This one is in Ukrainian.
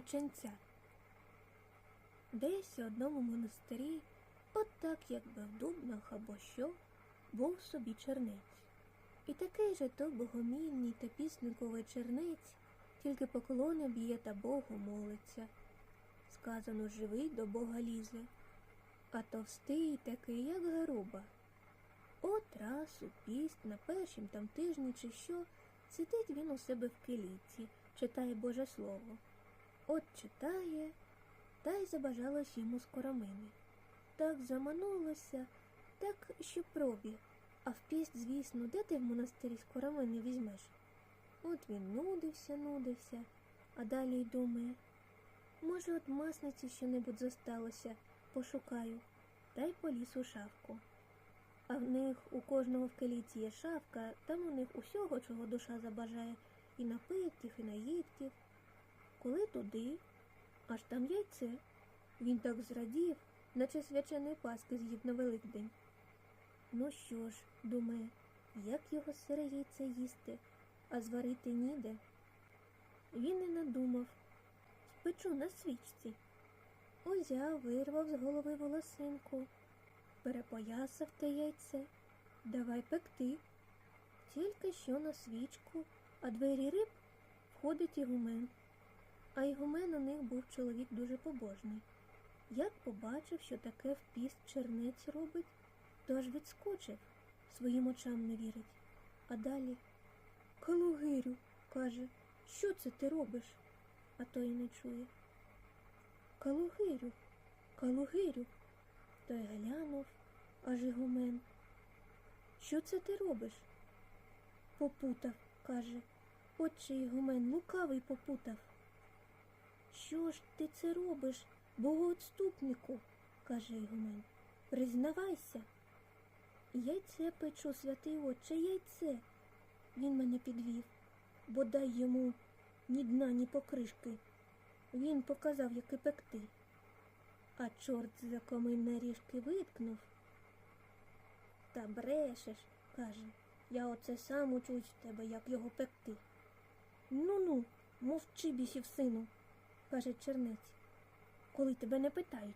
про. Десь у одному монастирі, от так якби в дубнах або що, був собі чернець. І такий же то богомільний та пісниковий чернець, тільки поклони б'є та Богу молиться. Сказано, живий до Бога лізе, а товстий такий, як gaруба. От раз у піст на першім там тижні чи що, сидить він у себе в киліці, читає Боже Слово. От читає, та й забажалось йому скоромини. Так заманулося, так що пробіг. А в піст, звісно, де ти в монастирі скоромини візьмеш? От він нудився, нудився, а далі й думає, може, от масниці що-небудь зосталося, пошукаю, та й поліз у шафку. А в них у кожного в каліці є шафка, там у них усього, чого душа забажає, і напитків, і наїдків. Коли туди, аж там яйце. Він так зрадів, наче свяченої паски з'їв на Великдень. Ну що ж, думає, як його сире яйце їсти, а зварити ніде. Він і надумав, спечу на свічці. Узяв, вирвав з голови волосинку, перепоясав те яйце, давай пекти. Тільки що на свічку, а двері риб входить ігумен. А ігумен у них був чоловік дуже побожний. Як побачив, що таке в піст чернець робить, то аж відскочив, своїм очам не вірить. А далі Калугирю, каже, що це ти робиш? А той не чує. Калугирю, Калугирю. Той глянув, аж ігумен. Що це ти робиш? Попутав, каже. Отче Ігумен лукавий попутав. Що ж ти це робиш, богоотступнику? каже Ігумен. Признавайся. Яйце печу, святий отче, яйце. Він мене підвів, бо дай йому ні дна, ні покришки. Він показав, як і пекти. А чорт за комин ріжки виткнув. Та брешеш, каже, я оце сам учусь в тебе, як його пекти. Ну ну, мовчи бісів сину, каже черниць, коли тебе не питають.